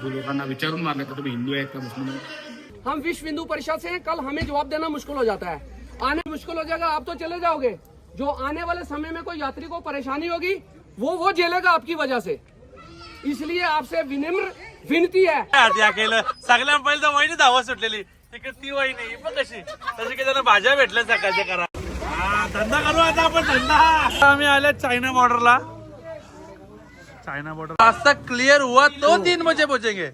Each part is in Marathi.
हिंदू लोकांना विचारून मारलं तर तुम्ही हिंदू आहेत का मुस्लिम आहेत? हम विश्व हिंदू परिषद से हैं कल हमें जवाब देना मुश्किल हो जाता है। आने मुश्किल हो जाएगा आप तो चले जाओगे। जो आने वाले समय में कोई यात्री को परेशानी होगी वो वो झेलेगा आपकी वजह से। इसलिए आपसे विनम्र विनती है। त्या केलं सगळ्या पहिले तर वहिनी धावा सुटलेली. तिकडे ती वहिनी ही पण कशी तशी काही त्यांना भाज्या भेटल्या सकाळच्या करा. धंदा करू आता आपण धंदा. आम्ही आले चायना बॉर्डरला चायना बॉर्डर रास्ता क्लिअर हुआ तो तीन बजे पोहोचेंगे।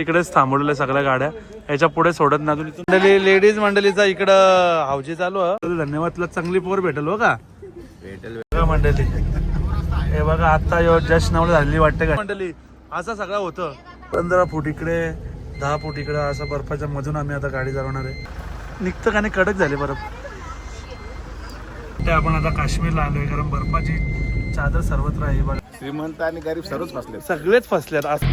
इकडेच थांबवलेल्या सगळ्या गाड्या. याच्यापुढे सोडत ना मंडळी लेडीज मंडळीचा इकडं हावजी चालू आहे. धन्यवाद. तुला चांगली पोर भेटेल हो का? भेटेल मंडळी. हे बघा आता यो जस्ट नावलं झालेली वाटते का? मंडळी असं सगळं होतं. पंधरा फूट इकडे दहा फूट इकडे असं बर्फाच्या मधून आम्ही आता गाडी चालवणार आहे. निघतं का नाही? कडक झाले बर्फ. ते आपण आता काश्मीरला आलोय कारण बर्फाची चादर सर्वत्र आहे बघा. श्रीमंत आणि गरीब सर्वच फसले सगळेच फसलेत आज.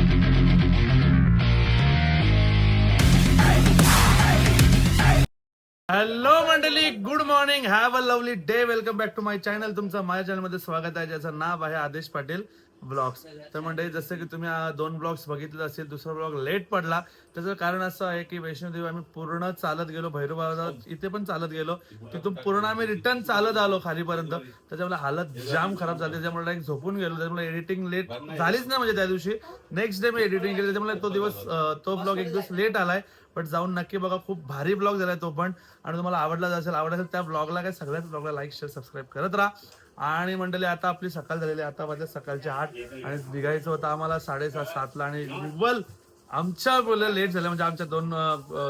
हॅलो मंडळी. Good morning have a lovely day welcome back to my channel तुमचं माझ्या चॅनलमध्ये स्वागत आहे ज्याचं नाव आहे आदेश पाटील. ब्लॉग्स. तर म्हणजे जसं की तुम्ही दोन ब्लॉग्स बघितले असेल दुसरा ब्लॉग लेट पडला. त्याचं कारण असं आहे की वैष्णोदेवी आम्ही पूर्ण चालत गेलो भैरवबाबा इथे पण चालत गेलो. तिथून पूर्ण आम्ही रिटर्न चालत आलो खालीपर्यंत. त्याच्यामुळे हालत जाम खराब झाली. त्याच्यामुळे झोपून गेलो. त्याच्यामुळे एडिटिंग लेट झालीच नाही म्हणजे त्या दिवशी. नेक्स्ट डे मी एडिटिंग केली. त्याच्यामुळे तो दिवस तो ब्लॉग एक दिवस लेट आलाय. बट जाऊन नक्की बघा. खूप भारी ब्लॉग झालाय तो पण. आणि तुम्हाला आवडला असेल आवडला असेल त्या ब्लॉगला काय सगळ्याच ब्लॉगला लाईक शेअर सबस्क्राईब करत राहा. आणि मंडळी आता आपली सकाळ झालेली आता वाजले सकाळचे आठ आणि निघायचं होतं आम्हाला साडेसात सातला आणि निव्वल आमच्या मुलं लेट झाल्या म्हणजे आमच्या दोन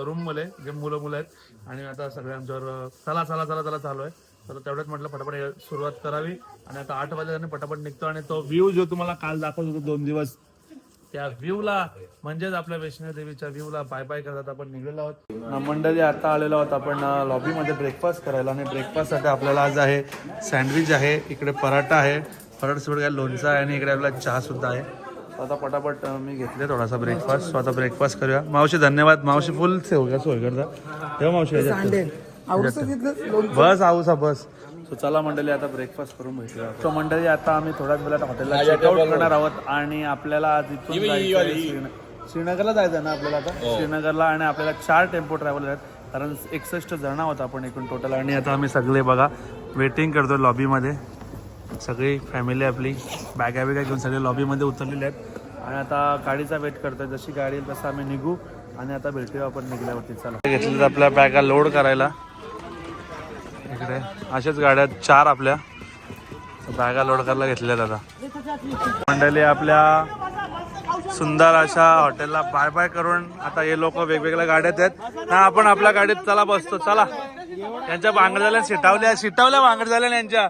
रूम मुले जे मुलं मुलं आहेत. आणि आता सगळे आमच्यावर चला चला चला चला चालू आहे. तर तेवढ्यात म्हटलं पटापट सुरुवात करावी. आणि आता आठ वाजल्याने पटापट निघतो आणि तो व्ह्यू जो तुम्हाला काल दाखवत होतो दोन दिवस त्या व्ह्यूला म्हणजेच आपल्या वैष्णव देवीच्या व्ह्यूला बाय बाय करत आपण निघलेलो आहोत. मंडळी आता आलेलो आहोत आपण लॉबीमध्ये ब्रेकफास्ट करायला आणि ब्रेकफास्टसाठी आपल्याला आज आहे सँडविच आहे इकडे पराठा आहे पराठा काय लोणचं आहे आणि इकडे आपल्याला चहा सुद्धा आहे. आता पटापट मी घेतले थोडासा ब्रेकफास्ट सो आता ब्रेकफास्ट करूया. मावशी धन्यवाद. मावशी फुल सेव सोय करता तेव्हा मावशी. बस आऊसा बस. सो चला मंडळी आता ब्रेकफास्ट करून भेटूया सो मंडळी आता आम्ही थोड्याच वेळात हॉटेलला चेकआउट करणार आहोत आणि आपल्याला आज इथून जायचं आहे श्रीन- श्रीनगरला जायचं ना आपल्याला आता? श्रीनगरला आणि आपल्याला चार टेम्पो ट्रॅव्हल आहेत. कारण एकसष्ट जण आहोत आपण एकूण टोटल आणि आता आम्ही सगळे बघा वेटिंग करतो लॉबीमध्ये सगळी फॅमिली आपली. बॅगा बिगा घेऊन सगळे लॉबीमध्ये उतरलेले आहेत. आणि आता गाडीचा वेट करतोय. जशी गाडी येईल तसं आम्ही निघू. आणि आता भेटूया आपण निघल्यावरती चला. घेतलं आपल्या बॅगा लोड करायला. इकडे. अशाच गाड्या चार आपल्या. बॅगा लोड करायला घेतल्या आता. मंडळी आपल्या सुंदर अशा हॉटेलला बाय बाय करून आता हे लोक वेगवेगळ्या गाड्यात आहेत. ना आपण आपल्या गाडीत चला बसतो. चला. यांच्या बांगड झाल्या शिटावल्या शिटावल्या बांगड झाल्या यांच्या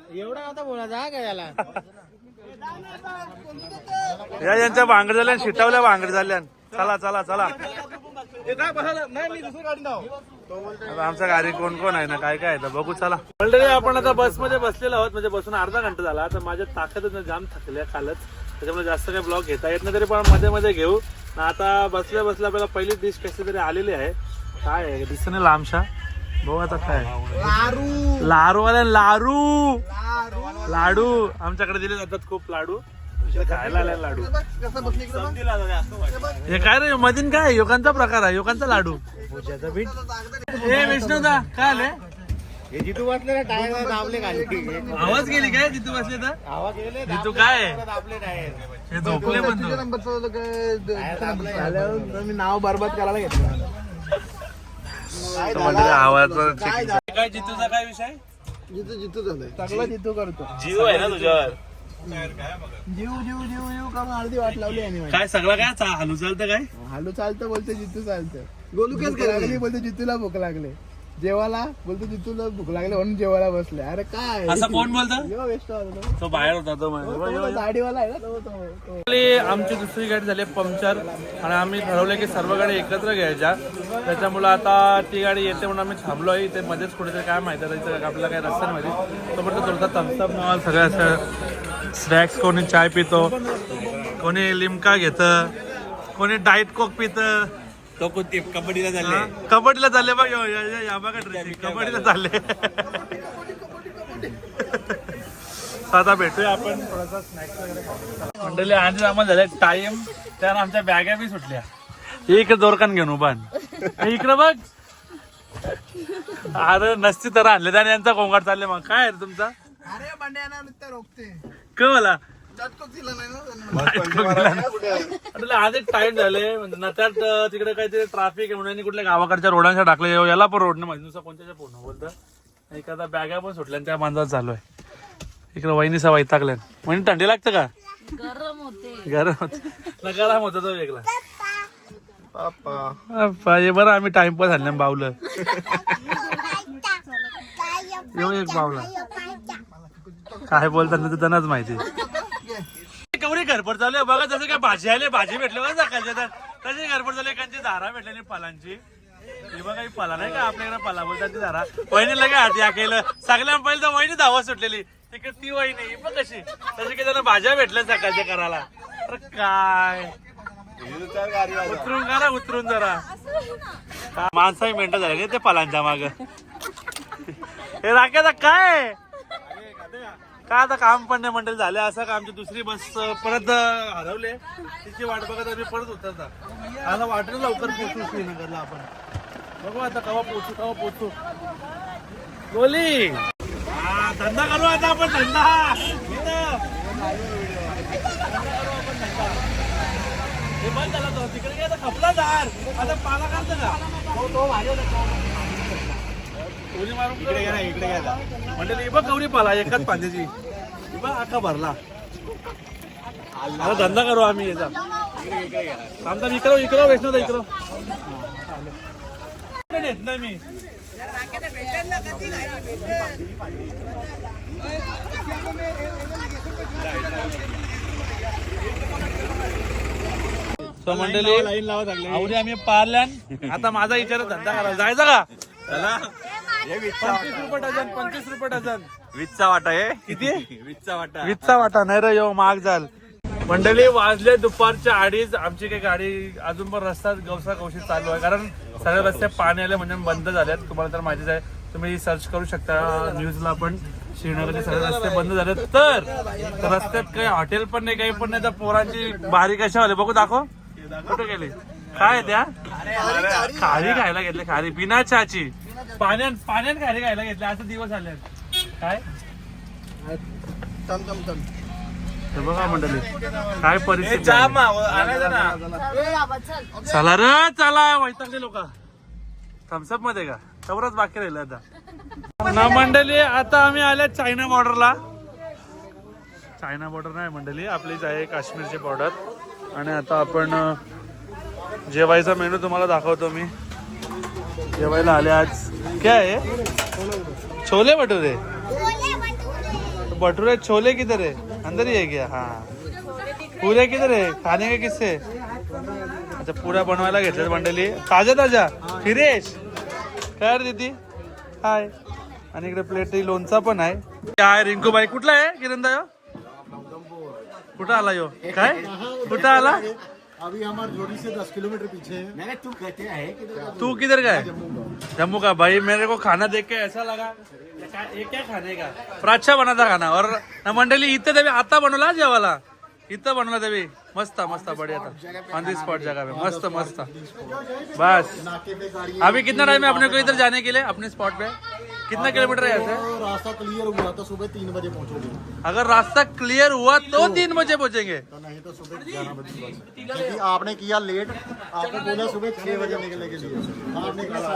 या यांच्या झाल्या शिटावल्या बांगड झाल्या चला चला चला. आता आमच्या गाडी कोण कोण आहे ना काय काय आहे तर बघू चला. मंडळी आपण आता बसमध्ये बसलेलो आहोत म्हणजे बसून अर्धा घंटा झाला. आता माझ्या ताकदच नाही, जाम थकल्या कालच. त्याच्यामुळे जास्त काही ब्लॉग घेता येत नाही तरी पण मध्ये मध्ये घेऊ. ना आता बसल्या बसल्या आपल्याला पहिली डिश कशी तरी आलेली आहे. काय आहे? दिसत नाही लांबशा. बघू आता काय लारू वाले लारू लाडू. आमच्याकडे दिले जातात खूप लाडू. खायला आले लाडू हे काय रे मधीन काय योगांचा प्रकार आहे योगांचा लाडू. हे विष्णुदा काय आले जितू बसले ना टायर दाबले खाली. आवाज गेली काय जितू बसले तर? आवाज गेले जितू काय? दाबले टायर हे झोपले पण तो. मी नाव बरबाद करायला घेतलं. तो म्हणजे आवाज काय जितूचा काय विषय? जितू जितू झालंय. सगळं जितू करतो. जीव आहे ना तुझ्यावर. जीव जीव जीव जीव करून अर्धी वाट लावली आणि काय सगळं काय? चा- हलू चालतं काय? हालू चालतं बोलते जितू चालतं. गोलू लागली बोलते. जितूला भूक लागले. जेवायला बोलतो जितूला भूक लागले म्हणून जेवायला बसले. अरे काय? असं कोण बोलतं? यो वेस्ट होता तो बाहेर होता तो. तो. तो दाढीवाला आहे ना तो तो तो. आपली आमची दुसरी गाडी झाली पंक्चर आणि आम्ही ठरवलं की सर्व गाडी एकत्र घ्यायच्या. त्याच्यामुळं आता ती गाडी येते म्हणून आम्ही थांबलो आहे इथे मध्येच कुठेतरी काय माहिती आहे त्याचं आपल्याला काय रस्ता नाही माहिती. तो म्हणतो थोडासा थम्सअप मॉल सगळं असं स्नॅक्स कोणी चाय पितो कोणी लिमका घेतं कोणी डाईट कोक पितं. तो कबड्डीला झाले? कबड्डीला चालले बघ यो, या- या- या बघा ड्रेसिंग कबड्डीला चालले. तर आता भेटूया आपण थोडासा स्नॅक्स वगैरे खाऊ. मंडळी आणि आम्हाला झालं टाइम त्यानं आमच्या बॅगा बी सुटल्या. एक दोरकान घेऊन उभा इकडं बघ. अरे नसती तर आणले. आणि यांचा कोंगाट चालले मग. काय आहे रे तुमचा? अरे बंड्या ना नुसतं रोखते. क मला. चटकोच दिलं नाही ना त्यांना. आज एक टाइम झाले ना त्यात तिकडे काहीतरी ट्रॅफिक आहे म्हणून कुठल्या गावाकडच्या रोडांच्या टाकले याला पण रोड नाही माहिती. नुसतं कोणत्याच्या पूर्ण बोलतं. एखादा बॅगा पण सुटल्या त्या मांजात चालू आहे. इकडे वहिनीसा वैतागल्या म्हणजे थंडी लागतं का? गरम होते. गरम होत. गरम होता तो वेगळा. हे बरं आम्ही टाइमपास आणलं बावलं. येऊ एक बावला. काय बोलतात ना त्यांनाच माहिती कवरी घरपड चालू आहे. बघा जसं काय भाजी आले भाजी भेटली. बघा सकाळच्या तर तशी घरपड चालू एकांची धारा भेटलेली पालांची ही बघा ही पाला नाही का? आपल्याकडे फला बोलतात ती धारा वहिनीला काय हाती या केलं. पहिले तर वहिनी धावा सुटलेली. तिकडे ती वहिनी ही बघ कशी? तशी काही त्यांना भाज्या भेटल्या सकाळच्या करायला. तर काय? उतरून करा उतरून जरा. माणसाही मिनिटं झाले ते पालांच्या माग. हे राखेचा काय? काय आता काम पण नाही मंडळी झालं? असं का आमची दुसरी बस परत हरवले? तिची वाट बघत आम्ही परत उतरता आता. वाटेल लवकर पोहोचू श्रीनगरला आपण. बघू आता कवा पोहोचू कवा पोहोचू. बोली हा, धंदा करू आता आपण धंदा! हे बंद झाला तो. तिकडे काय खपला दार. आता पाला करतो का? तो तो उडी मारून इकडे गेला इकडे बघ गौरी पाला एकाच पाण्याची बघ आका भरला. आता धंदा करू आम्ही याचा थांबता इकडं इकडं वैष्णव इकडं. येत नाही मी. So मंडळी आवडी आम्ही पारल्यान. आता माझा विचार धंदा करायला. जायचा का? चला. पंचवीस रुपये डझन पंचवीस रुपये डझन. वीजचा वाटा आहे किती? वीजचा वाटा. वीजचा वाटा नाही रे यो महाग झाल. मंडळी वाजले दुपारच्या अडीच. आमची काही गाडी अजून पण रस्ता गवसा गवशी चालू आहे. कारण सगळे रस्ते पाणी आले म्हणजे बंद झालेत. तुम्हाला तर माहितीच आहे. तुम्ही सर्च करू शकता न्यूजला पण. श्रीनगरचे सगळे रस्ते बंद झाले तर तर रस्त्यात काही हॉटेल पण नाही काही पण नाही. तर पोरांची बारी कशा आले बघू दाखव. कुठे गेली? काय त्या? खारी खायला घेतले. खारी. बिना चहाची. पाण्यात पाण्यात खारी खायला घेतले. असं दिवस आले काय? तम तम तम बघा मंडळी काय परिस्थिती आहे. चल रे चला. वैतागले लोक. थम्सअपमध्ये का? तवरच बाकी राहिलं आता. ना मंडळी आता आम्ही आल्या चायना बॉर्डरला. चायना बॉर्डर नाही मंडळी आपलीच आहे काश्मीरची बॉर्डर. आणि आता आपण अं, जेवायचा मेनू तुम्हाला दाखवतो मी. जेवायला आले आज. काय आहे? छोले भटुरे. भटुरे छोले किधर है अंदर ही है क्या? हाँ. पुरे किधर है खाने के किससे? अच्छा पुऱ्या बनवायला घेतलं मंडळी. ताजा ताजा फिरेश. काय दीदी? हाय. आणि इकडे प्लेट लोणचा पण आहे. काय रिंकू बाई कुठला आहे? किरंदा यो कुठं आला यो? काय? कुठं आला? अभी हमारे जोड़ी से दस किलोमीटर पीछे है। तू कहते है तू किधर का है? जम्मू का भाई मेरे को खाना देख के ऐसा लगा ये क्या- खाने का? पर अच्छा बना था खाना। और ना मंडळी इथं देवी आता बनवला जेवाला इथं बनवला देवी। मस्त मस्त बढ़िया था। ऑन दी स्पॉट जगह पे। मस्त मस्त बस। अभी कितना टाइम है अपने को इधर जाने के लिए अपने स्पॉट पे? कितना किलोमीटर है ऐसे रास्ता क्लियर हुआ तो सुबह तीन बजे पहुंचोगे। अगर रास्ता क्लियर हुआ तो तीन बजे पहुँचेंगे। तो नहीं तो सुबह ग्यारह बजे आपने किया लेट आपको बोला सुबह छह बजे निकलने के लिए। आपने कहा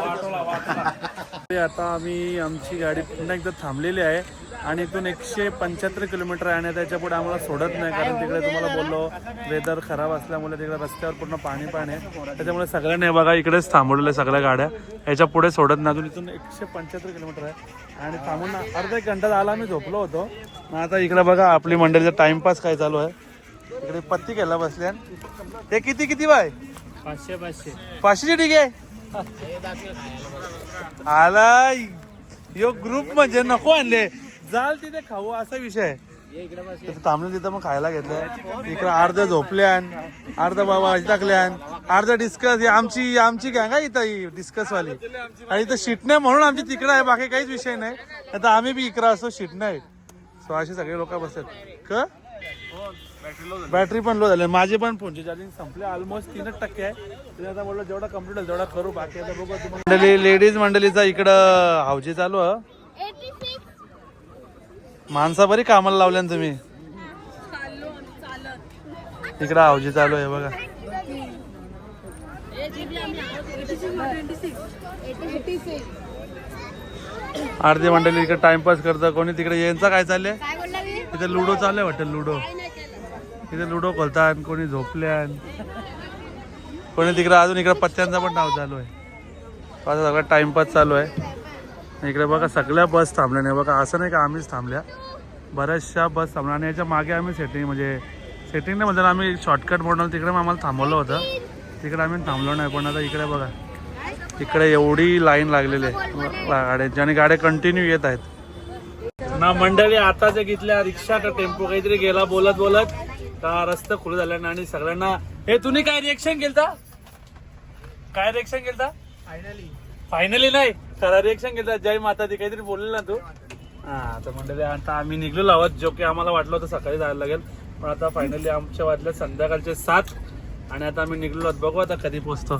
आता आम्ही आमची गाडी पुन्हा एकदा थांबलेली आहे आणि इथून एकशे पंच्याहत्तर किलोमीटर आहे आणि त्याच्या पुढे आम्हाला सोडत नाही कारण तिकडे तुम्हाला बोललो वेदर खराब असल्यामुळे तिकडे रस्त्यावर पूर्ण पाणी पाणी आहे. त्याच्यामुळे सगळ्यांनी बघा इकडेच थांबवलेल्या सगळ्या गाड्या. याच्यापुढे सोडत नाही अजून इथून एकशे पंच्याहत्तर किलोमीटर आहे. आणि थांबून अर्धा एक घंटा झाला आम्ही झोपलो होतो. मग आता इकडे बघा आपली मंडळीचा टाइमपास काय चालू आहे. इकडे पत्ती घ्यायला बसल्या हे किती किती बाय? पाचशे पाचशे. पाचशे ठीक आहे? आला यो ग्रुप म्हणजे नको आणले. जाल तिथे खाऊ असा विषय आहे. तिथं थांबले तिथं मग खायला घेतलं इकडे अर्ध झोपल्यान अर्ध बाबा टाकल्यान अर्ध डिस्कस ही आमची आमची गँग आहे इथं ही डिस्कस वाली आणि इथं शिटणे म्हणून आमची तिकडे आहे बाकी काहीच विषय नाही. आता आम्ही बी इकडे असतो शिटणे आहे सो असे सगळे लोक बसतात. क? बॅटरी पण लो झाली. माझी पण फोनची चार्जिंग संपले. ऑलमोस्ट तीनच टक्के आहे. आता बोललो जेवढा कंप्लीट होईल तेवढा करू. बाकी आता बघू मंडळी लेडीज मंडळीचा इकडं हावजी चालू आहे. माणसा बरी कामाला लावल्या ना तुम्ही. इकडं हावजी चालू आहे बघा. अर्धी मंडळी इकडे टाइमपास करतं. कोणी तिकडे यांचा काय चाललंय? इथे लुडो चालू आहे वाटतं लुडो. इथे लुडो खोलतात कोणी झोपल्या कोणी तिकडे अजून इकडे पत्त्यांचा पण नाव चालू आहे. सगळं टाइमपास चालू आहे. इकडे बघा सगळ्या बस थांबल्या नाही बघा. असं नाही का आम्हीच थांबल्या? बऱ्याचशा बस थांबल्या आणि याच्या मागे आम्ही सेटिंग म्हणजे सेटिंग नाही म्हणतात आम्ही शॉर्टकट म्हणून तिकडे मग आम्हाला थांबवलं होतं. तिकडे आम्ही थांबलो नाही पण आता इकडे बघा. इकडे एवढी लाईन लागलेली आहे. गाड्यांची आणि गाड्या कंटिन्यू येत आहेत. ना मंडळी आता जे घेतल्या रिक्षा का टेम्पो काहीतरी गेला बोलत बोलत. का रस्ता खुलं झाल्यानं आणि सगळ्यांना हे तुम्ही काय रिएक्शन केलता? काय रिएक्शन केलता? फायनली फायनली नाही. खरा रिएक्शन केलता. जय माता दी काहीतरी बोलले ना तू. हा तर मंडळी आता आम्ही निघलेलो आहोत. जो की आम्हाला वाटलं होतं सकाळी जायला लागेल. पण आता फायनली आमच्या वाटल्या संध्याकाळचे सात. आणि आता आम्ही निघलेलो आहोत. बघू आता कधी पोहोचतो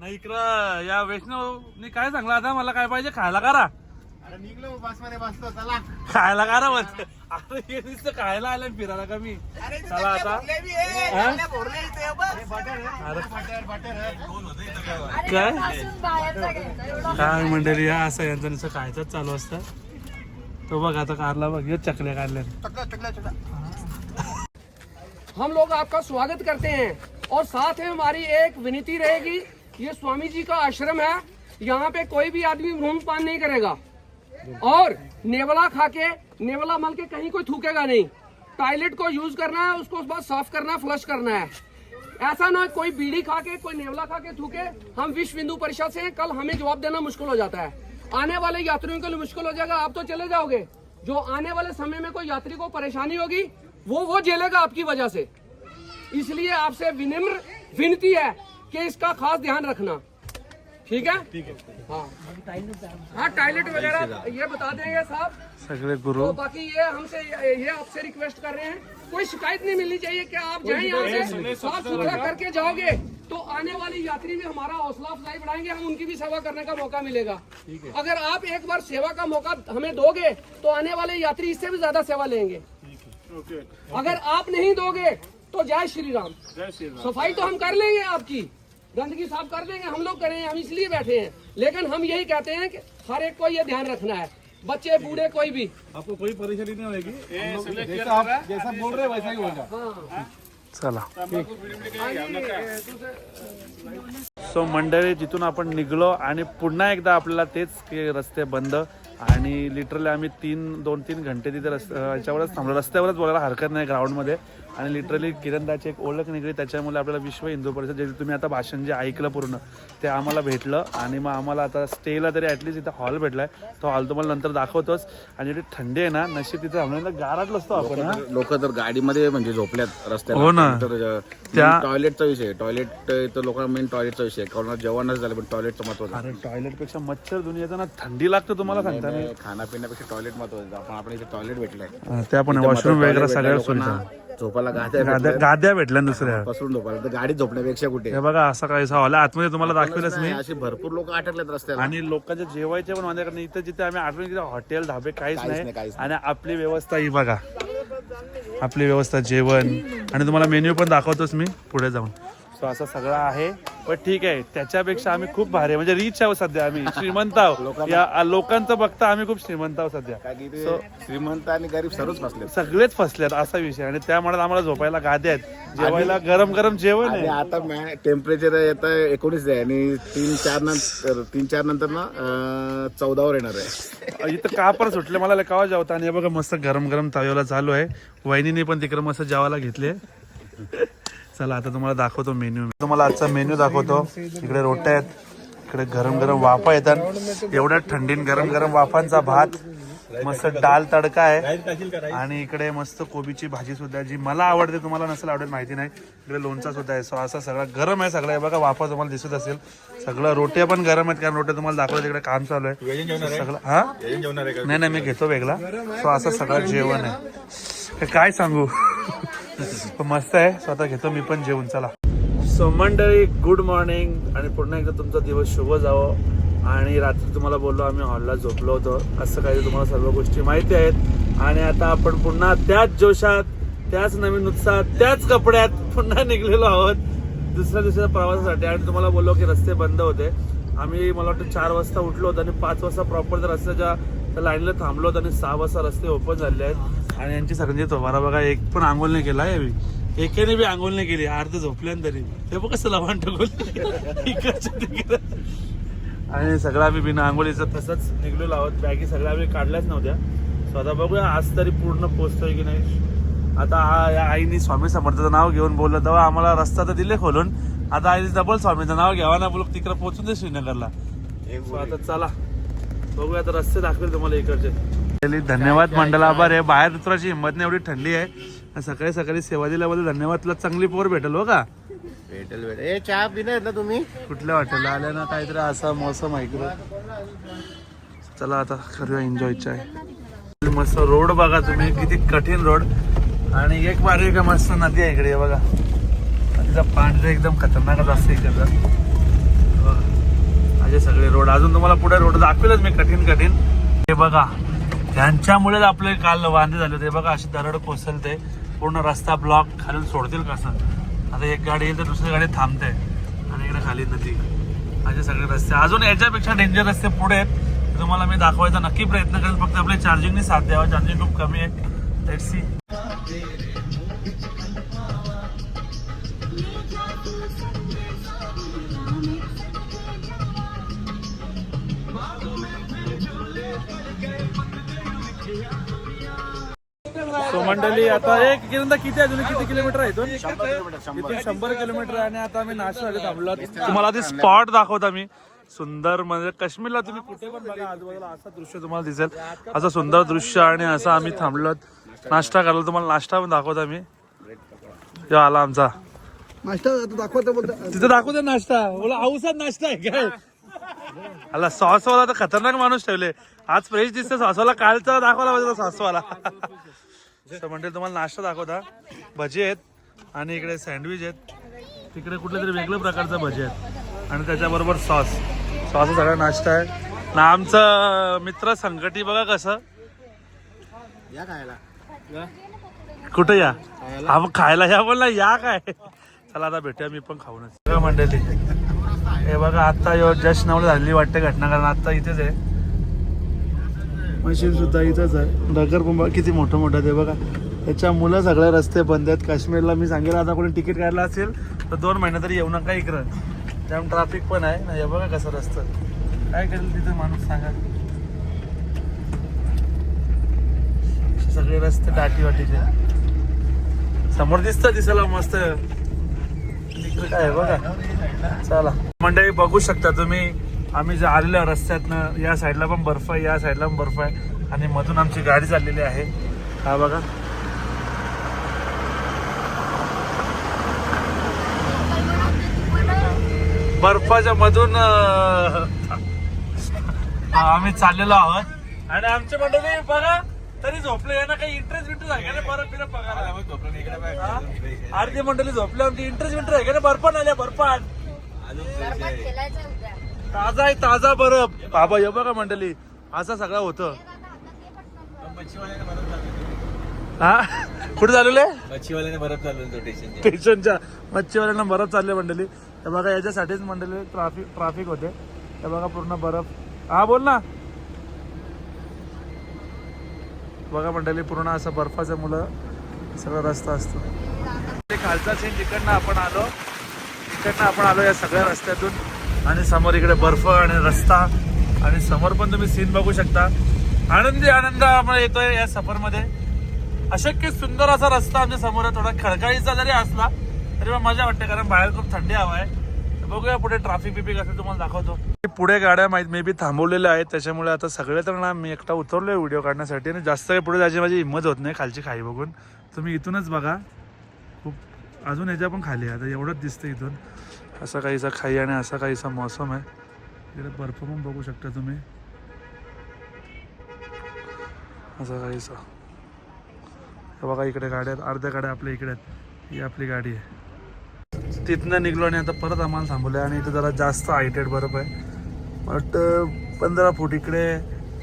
नाही इकडं या वैष्णवनी काय सांगलं आता? मला काय पाहिजे? खायला करा. निघलो बसमध्ये बसलो चला. खायला करा म्हणते अरे हे नुसतं खायला आलं फिरायला का मी? चला आता. हा? अरे काय? काय? मंडळी या असं यांचं नुसतं खायचंच चालू असतं. तो बघ आता कारला बघ हे चकल्या काढल्या. हम लोग आपका स्वागत करते हैं और साथ में हमारी एक विनती रहेगी ये स्वामी जी का आश्रम है यहाँ पे कोई भी आदमी धूमपान नहीं करेगा। और नेवला खा के नेवला मल के कहीं कोई थूकेगा नहीं। टॉयलेट को यूज़ करना है, उसको बाद साफ़ करना फ्लश करना है। ऐसा ना कोई बीड़ी खा के कोई नेवला खा के थूके, हम विश्व हिंदू परिषद से कल हमें जवाब देना मुश्किल हो जाता है। आने वाले यात्रियों के लिए मुश्किल हो जाएगा, आप तो चले जाओगे। जो आने वाले समय में कोई यात्री को परेशानी होगी, वो वो झेलेगा आपकी वजह से। इसलिए आपसे विनम्र विनती है कि इसका खास ध्यान रखना। ठीक है? ठीक है हाँ। हाँ। टॉयलेट वगैरह ये बता देंगे साहब। सगळे गुरु। तो बाकी ये हमसे ये आपसे रिक्वेस्ट कर रहे हैं। कोई शिकायत नहीं मिलनी चाहिए कि आप जाए यहाँ से। साफ़ सुथरा करके जाओगे तो आने वाली यात्री में हमारा हौसला अफजाई बढ़ाएँगे हम उनकी भी सेवा करने का मौका मिलेगा। अगर आप एक बार सेवा का मौका हमें दोगे तो आने वाले यात्री इससे भी ज़्यादा सेवा लेंगे। अगर आप नहीं दोगे तो जय श्री राम। जय श्री राम। सफ़ाई तो हम कर लेंगे आपकी। गंदगी साफ कर देंगे हम लोग करेंगे हम इसलिए बैठे हैं। लेकिन हम यही कहते हैं कि हर एक को ये ध्यान रखना है बच्चे बूढ़े कोई भी। आपको कोई परेशानी नहीं होगी। जैसा आप जैसा बोल रहे वैसा ही होगा। चला। सो मंडळी तिथून आपण निघलो आणि पुन्हा एकदा आपल्याला तेच के- रस्ते बंद आणि लिटरली आम्ही तीन दोन तीन घंटे तिथे रस्ते याच्यावरच थांबलो. रस्त्यावरच बोलायला हरकत नाही ग्राउंडमध्ये आणि लिटरली किरणदाची एक ओळख निघली त्याच्यामुळे आपल्याला विश्व हिंदू परिषद जे तुम्ही आता भाषण जे ऐकलं पूर्ण ते आम्हाला भेटलं. आणि मग आम्हाला आता स्टेला तरी ॲटलिस्ट इथं हॉल भेटलाय. तो हॉल तुम्हाला नंतर दाखवतोच. आणि जी थंडी आहे ना नशीब तिथे थांबल्यानंतर गाराटलो असतो आपण लोक तर गाडीमध्ये म्हणजे झोपल्यात रस्त्याला. हो ना. तर त्या- टॉयलेटचा विषय टॉयलेट तर लोकांना मेन टॉयलेटचा विषय कोरोना जेवणच झालं पण टॉयलेटचं महत्वाचं अरे टॉयलेटपेक्षा मच्छर दुनियेचा ना थंडी लागते तुम्हाला सांगता नाही खाण्यापिण्यापेक्षा टॉयलेट महत्वाचं आपण आपण इथे टॉयलेट भेटलंय. त्या पण वॉशरूम वगैरे सगळ्या झोपायला गाद्या गाद्या भेटल्या दुसऱ्या. पसरून झोपायला. तर गाडीत झोपण्यापेक्षा कुठे? हे बघा असा हॉल आहे. आतमध्ये तुम्हाला दाखवेलच नाही, अशी भरपूर लोक अटकलेत रस्त्याला. आणि लोकांचे जेवायचे पण माझ्याकडे इथं जिथे आम्ही आठवण तिथे हॉटेल ढाबे काहीच काहीच नाही, नाही काहीच आणि आपली व्यवस्था ही बघा. आपली व्यवस्था जेवण. आणि तुम्हाला मेन्यू पण दाखवतोच मी पुढे जाऊन. सो असं सगळं आहे. पण ठीक आहे त्याच्यापेक्षा आम्ही खूप भारी. म्हणजे रिच आहोत सध्या आम्ही. श्रीमंत आहोत. या लोकांचं बघता आम्ही खूप श्रीमंत आहोत सध्या. श्रीमंत आणि गरीब सर्वच फसले सगळेच फसलेत असा विषय. आणि त्यामुळे आम्हाला झोपायला गाद्या आहेत. जेवायला गरम गरम जेवण आहे. आता टेम्परेचर येत एकोणीस आहे. आणि तीन चार नंतर तीन चार नंतर ना चौदावर येणार आहे. इथं कापर सुटले? मला कावा जेवता? आणि हे बघा मस्त गरम गरम तव्याला चालू आहे. वहिनीने पण तिकडे मस्त जेवायला घेतले. चला आता तुम्हाला दाखवतो मेन्यू तुम्हाला आजचा मेन्यू दाखवतो. इकडे रोट्या आहेत इकडे गरम गरम वाफा येतात. एवढ्या थंडीन गरम गरम वाफांचा भात मस्त डाल तडका आहे. आणि इकडे मस्त कोबीची भाजी सुद्धा जी मला आवडते तुम्हाला नसेल आवडेल माहिती नाही. इकडे लोणचा सुद्धा आहे. सो असा सगळा गरम आहे सगळं. हे बघा वाफा तुम्हाला दिसत असेल. सगळं रोट्या पण गरम आहेत कारण रोट्या तुम्हाला दाखवलं तिकडे काम चालू आहे. सगळं हा? नाही नाही मी घेतो वेगळा. सो असं सगळं जेवण आहे. काय सांगू? पण मस्त आहे. स्वतः घेतो मी पण जेवून चला. सो मंडळी गुड मॉर्निंग आणि पुन्हा एकदा तुमचा दिवस शुभ जावं. आणि रात्री तुम्हाला बोललो आम्ही हॉलला झोपलो होतो. असं काही तुम्हाला सर्व गोष्टी माहिती आहेत. आणि आता आपण पुन्हा त्याच जोशात त्याच नवीन उत्साहात त्याच कपड्यात पुन्हा निघलेलो आहोत. दुसऱ्या दुसऱ्या प्रवासासाठी. आणि तुम्हाला बोललो की रस्ते बंद होते. आम्ही मला वाटतं चार वाजता उठलो होतो आणि पाच वाजता प्रॉपर रस्त्याच्या त्या लाईनला थांबलो होतो आणि सहा वाजता रस्ते ओपन झाले आहेत. आणि यांची सगळ्यांची तोबारा बघा एक पण आंघोळ नाही केला आहे एकेने बी आंघोळ नाही केली अर्ध झोपल्यान तरी. ते बघ कसं लवाण टाकून. आणि सगळं आम्ही बिना आंघोळीचं तसंच निघलेलो आहोत. बॅगी सगळ्या आम्ही काढल्याच नव्हत्या. स्वतः बघूया आज तरी पूर्ण पोहोचतोय की नाही. आता हा या आईने स्वामी समर्थाचं नाव घेऊन बोललं तेव्हा आम्हाला रस्ता तर दिले खोलून. आता आईने डबल स्वामीचं नाव घ्यावा ना बोलू तिकडे पोहोचून दे श्रीनगरला. आता चला. बघूया आता रस्ते दाखवेल तुम्हाला इकडचे. धन्यवाद मंडळ आभार आहे. बाहेर उतरायची हिंमत नाही एवढी थंडी आहे. आणि सकाळी सकाळी सेवा दिल्याबद्दल धन्यवाद. तुला चांगली पोर भेटेल हो का? भेटेल भेटेल. ए चहा पिणार ना तुम्ही? कुठल्या हॉटेलला आल्या ना काहीतरी असा मौसम ऐकलं चला आता करूया एन्जॉयचा आहे मस्त रोड बघा तुम्ही किती कठीण रोड आणि एक मार्ग का मस्त नदी आहे इकडे बघा. नदीचा पाणी एकदम खतरनाकच असते इकडचा हे सगळे रोड. अजून तुम्हाला पुढे रोड दाखवेलच मी कठीण कठीण. हे बघा त्यांच्यामुळेच आपले काल वांदे झाले होते. बघा अशी दरड कोसलते पूर्ण रस्ता ब्लॉक खालून सोडतील कसं आता एक गाडी येईल तर दुसरी गाडी थांबते. आणि इकडे खाली नदी. असे सगळे रस्ते. अजून याच्यापेक्षा डेंजर रस्ते पुढे आहेत. तुम्हाला मी दाखवायचा नक्की प्रयत्न करेन. फक्त आपल्या चार्जिंगने साथ द्यावा. चार्जिंग खूप कमी आहे. लेट सी सो मंडळी आता एक किती किती अजून किती किलोमीटर आहे इथून? इथून शंभर किलोमीटर आहे आणि आता आम्ही नाशिक थांबलो. तुम्हाला ते स्पॉट दाखवता मी सुंदर म्हणजे काश्मीरला तुम्ही कुठे पण बघा आजूबाजूला असं दृश्य तुम्हाला दिसेल. असं सुंदर दृश्य आणि असं आम्ही थांबलो. नाश्ता करलो तुम्हाला नाश्ता पण दाखवता मी यो आला आमचा. नाश्ता दाखवतो तिथं दाखवते नाश्ता. बोला औसात नाश्ता आहे काय आला सॉसवाला तर खतरनाक माणूस ठेवले. आज फ्रेश दिसते सॉसवाला. कालचा दाखवला पाहिजे सॉसवाला. म्हणजे तुम्हाला नाश्ता दाखवता. भजी आहेत आणि इकडे सँडविच आहेत. तिकडे कुठल्या तरी वेगळ्या प्रकारचं भजी आहेत. आणि त्याच्याबरोबर सॉस. सॉस सगळा नाश्ता आहे. ना आमचं मित्र संकटी बघा कसं. या खायला. कुठे या? मग खायला या बोलला या काय? चला आता भेटूया. मी पण खाऊनच. मंडळी. हे बघा आता यो जस्ट नाव झालेली वाटते घटना कारण आता इथेच आहे. मशीन सुद्धा इथंच आहे. नगर कुंभ किती मोठं मोठं ते बघा. त्याच्यामुळं सगळे रस्ते बंद आहेत. काश्मीरला मी सांगेल आता कोणी तिकीट काढलं असेल तर दोन महिने तरी येऊ नका इकडं. त्यामुळे ट्राफिक पण आहे. ना हे बघा कसं रस्तं. काय करेल तिथं माणूस सांगा. सगळे रस्ते दाटी वाटीचे समोर दिसतं दिसायला मस्त. तिकडे काय आहे बघा. चला. मंडळी बघू शकता तुम्ही. आम्ही जे आलेलो रस्त्यातनं या साईडला पण बर्फ आहे या साईडला पण बर्फ आहे. आणि मधून आमची गाडी चाललेली आहे. हा बघा. बर्फाच्या मधून आम्ही चाललेलो आहोत. आणि आमचे मंडळी बघा तरी झोपले यांना काही इंटरेस्ट विंटरेस्ट आहे का नाही? बरं बिरं बघा अर्धी मंडळी झोपले आमची इंटरेस्ट विंटरेस्ट आहे का नाही? बर्फान आल्या बर्फान खेळायचं ताजा आहे ताजा बरफ. बाबा हे बघा मंडळी. असं सगळं होतं. हा? कुठे आहे मच्छीवाल्याने बरफ तो स्टेशनच्या. मच्छीवाल्यांना बरफ चालले मंडळी. हे बघा याच्यासाठीच मंडळी ट्राफिक ट्राफिक होते. हे बघा पूर्ण बरफ. हा बोल ना. बघा मंडळी पूर्ण असं बर्फाचं मुलं सगळं रस्ता असतो. खालचा सीन जिकडनं आपण आलो तिकडनं आपण आलो या सगळ्या रस्त्यातून. आणि समोर इकडे बर्फ आणि रस्ता. आणि समोर पण तुम्ही सीन बघू शकता. आनंदी आनंद आम्हाला येतोय या सफरमध्ये. अशक्य सुंदर असा रस्ता आमच्यासमोर आहे. थोडा खडकाळीचा जरी असला तरी पण मजा वाटते कारण बाहेर खूप थंडी हवा आहे. बघूया पुढे ट्रॅफिक बिफिक असेल तुम्हाला दाखवतो. पुढे गाड्या माहीत मे बी थांबवलेल्या आहेत. त्याच्यामुळे आता सगळे तर ना मी एकटा उतरलोय व्हिडिओ काढण्यासाठी आणि जास्त काही पुढे जायची माझी हिंमत होत नाही खालची खाई बघून. तुम्ही इथूनच बघा. खूप अजून ह्याच्या पण खाली आहे. आता एवढंच दिसतं इथून. असा काहीसा खाई आणि असा काहीसा मौसम आहे. इकडे बर्फ पण बघू शकता तुम्ही. असा काहीसा. हे बघा इकडे गाड्या आहेत. अर्ध्या गाड्या आपल्या इकडे आहेत. ही आपली गाडी आहे. तिथनं निघलो आणि आता परत आम्हाला थांबवलं आणि इथं जरा जास्त हायटेड बर्फ आहे. बट पंधरा फूट इकडे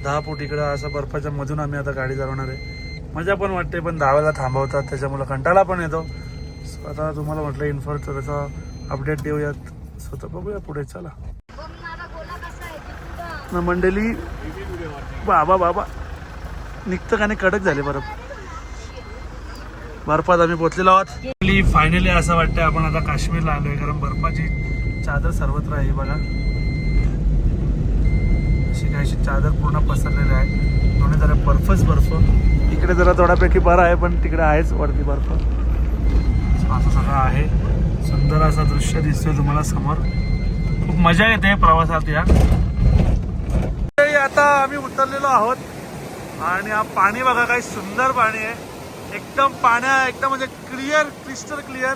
दहा फूट इकडे असं बर्फाच्या मधून आम्ही आता गाडी चालवणार आहे. मजा पण वाटते पण दहावेला थांबवतात त्याच्यामुळं कंटाळा पण येतो. आता तुम्हाला म्हटलं इन्फॉर्म थोडंसा अपडेट देऊयात. सो तर बघूया पुढे चला. न मंडळी बाबा बाबा. निघतं का नाही? कडक झाले बर्फ बर्फात आम्ही पोचलेलो आहोत. फायनली असं वाटतंय आपण आता काश्मीरला आलोय कारण बर्फाची चादर सर्वत्र आहे बघा. अशी काहीशी चादर पूर्ण पसरलेली आहे दोन्ही जरा बर्फच बर्फ. इकडे जरा थोड्यापैकी बरं आहे पण तिकडे आहेच वरती बर्फ. असं सगळं आहे. सुंदर असं दृश्य दिसतोय तुम्हाला समोर. खूप मजा येते प्रवासात या. आता आम्ही उतरलेलो आहोत. आणि हा पाणी बघा काही सुंदर पाणी आहे. एकदम पाण्या एकदम म्हणजे क्लिअर क्रिस्टल क्लिअर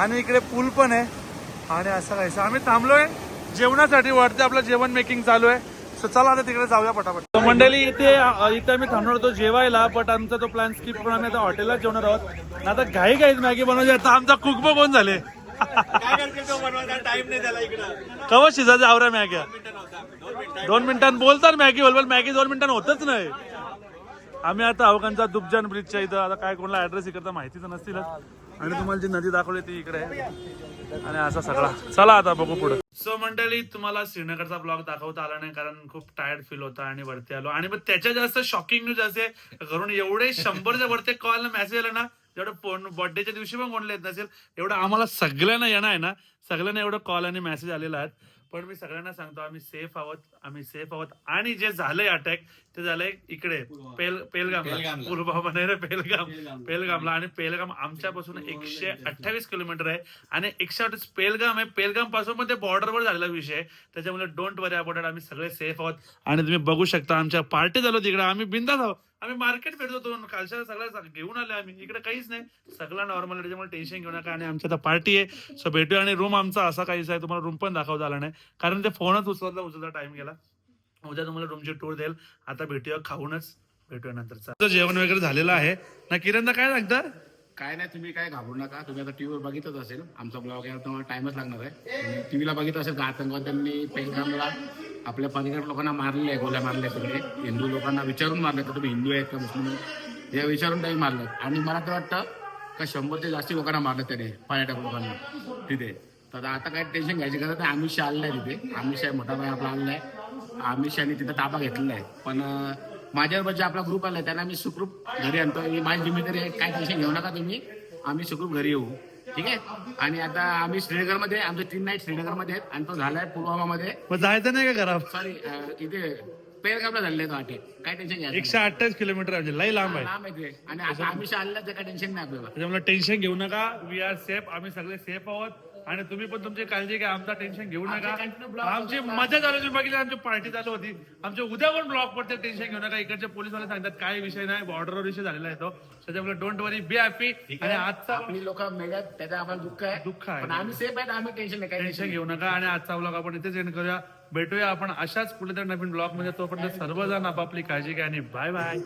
आणि इकडे पूल पण आहे. आणि असं काहीसं आम्ही थांबलोय. जेवणासाठी वाटते आपलं जेवण मेकिंग चालू आहे. सो चला आता तिकडे जाऊया पटापट. मंडळी इथे इथे आम्ही थांबणार होतो जेवायला बट आमचा तो प्लॅन स्किप करून आम्ही आता हॉटेलला जेवणार आहोत. आता घाई घाईत मॅगी बनवायची आता आमचा कुकबो कोण झाले. कवा शिजायचं? आवरा मॅग्या दोन मिनिटांत बोलतात मॅगी बोल मॅगी दोन मिनिटांत होतच नाही. आम्ही आता अवकांचा दुबजान ब्रिजच्या इथं आता काय कोणाला ऍड्रेस इकडचा माहिती तर नसतीलच. आणि तुम्हाला जी नदी दाखवली ती इकडे आहे. आणि असा सगळा. चला आता बघू पुढे. सो मंडळी तुम्हाला श्रीनगरचा ब्लॉग दाखवता आला नाही कारण खूप टायर्ड फील होता आणि वरती आलो. आणि मग त्याच्या जास्त शॉकिंग न्यूज असे घरून एवढे शंभरच्या वरती कॉल मेसेज आला ना जेवढं फोन बर्थडेच्या दिवशी पण कोणला येत नसेल एवढं आम्हाला सगळ्यांना येणार आहे ना सगळ्यांना एवढं कॉल आणि मेसेज आलेला आहे. पण मी सगळ्यांना सांगतो आम्ही सेफ आहोत आम्ही सेफ आहोत. आणि जे झालंय अटॅक ते झालंय इकडे पेल पेलगाम पुलवामा नाही रे पेलगाम. पेलगामला. आणि पेलगाम आमच्यापासून एकशे अठ्ठावीस किलोमीटर आहे. आणि एकशे अठ्ठावीस पेलगाम आहे. पेलगामपासून पण ते बॉर्डरवर झालेला विषय त्याच्यामुळे डोंट वरी अबाउट आम्ही सगळे सेफ आहोत. आणि तुम्ही बघू शकता आमच्या पार्टी झालो तिकडे. आम्ही बिंदास आहोत. आम्ही मार्केट फिरतो दोन कालच्या सगळ्या घेऊन आले आम्ही. इकडे काहीच नाही. सगळं नॉर्मल त्याच्यामुळे टेन्शन घेऊ नका. आणि आमची आता पार्टी आहे. सो भेटूया. आणि रूम आमचा असा काहीच आहे. तुम्हाला रूम पण दाखवता आला नाही. कारण ते फोनच उचलता उचलता टाइम गेला. उद्या तुम्हाला रूमची टूर देईल. आता भेटूया. खाऊनच भेटूया नंतर. जेवण वगैरे झालेलं आहे. ना किरणदा काय सांगतं काय नाही तुम्ही काय घाबरू नका. तुम्ही आता टीव्हीवर बघितच असेल. आमचा ब्लॉग आहे. तुम्हाला टाइमच लागणार आहे. टीव्हीला बघित असेल का आतंकवाद्यांनी पेलगामला आपल्या पंजाब लोकांना मारले आहे गोल्या मारल्या तुम्ही हिंदू लोकांना विचारून मारले तर तुम्ही हिंदू आहेत का मुस्लिम आहेत? हे विचारून त्यांनी मारलं. आणि मला तर वाटतं का शंभर ते जास्ती लोकांना मारलं त्याने पर्यटक लोकांना तिथे. तर आता काय टेन्शन घ्यायची गरज नाही. अमित शहा आलेला आहे तिथे. अमित शहा मोठा भाई आपला आलेला आहे. अमित शहाने तिथं ताबा घेतलेला आहे. पण माझ्याबरोबर माझ्यावर जे आपला ग्रुप आला आहे त्यांना मी सुखरूप घरी आणतो ही माझी जिम्मेदारी आहे काय टेन्शन घेऊ नका तुम्ही. आम्ही सुखरूप घरी येऊ. ठीक आहे? आणि आता आम्ही श्रीनगरमध्ये आमचे तीन नाईट श्रीनगरमध्ये आहेत. आणि तो झालाय पुलवामामध्ये. मग जायचं नाही का घरात? सॉरी इथे पेरगामला झालेले तो अटॅक काय टेन्शन घ्यायचं एकशे अठ्ठावीस किलोमीटर म्हणजे लई लांब आहे. लांब आहे ते. आणि आता आम्ही तर काय टेन्शन नाही आपल्याला. त्याच्यामुळे टेन्शन घेऊ नका. वी आर सेफ आम्ही सगळे सेफ आहोत. आणि तुम्ही पण तुमची काळजी घ्या आमचा टेन्शन घेऊ नका. आमची मजा चालू होती बघितली आमची पार्टी चालू होती. आमचे उद्या पण ब्लॉक पडते टेन्शन घेऊ नका. इकडचे पोलीस वाले सांगतात काय विषय नाही बॉर्डरवर विषय झालेला आहे तो. त्याच्यामुळे डोंट वरी बी हॅपी आणि आजचा लोक मेल्यात त्याचा आम्हाला दुःख आहे. दुःख आहे. पण आम्ही सेफ आहेत आम्ही टेन्शन टेन्शन घेऊ नका. आणि आजचा ब्लॉग आपण इथेच एंड करूया. भेटूया आपण अशाच कुठेतरी नवीन ब्लॉगमध्ये. तोपर्यंत सर्वजण आपापली काळजी घ्या आणि बाय बाय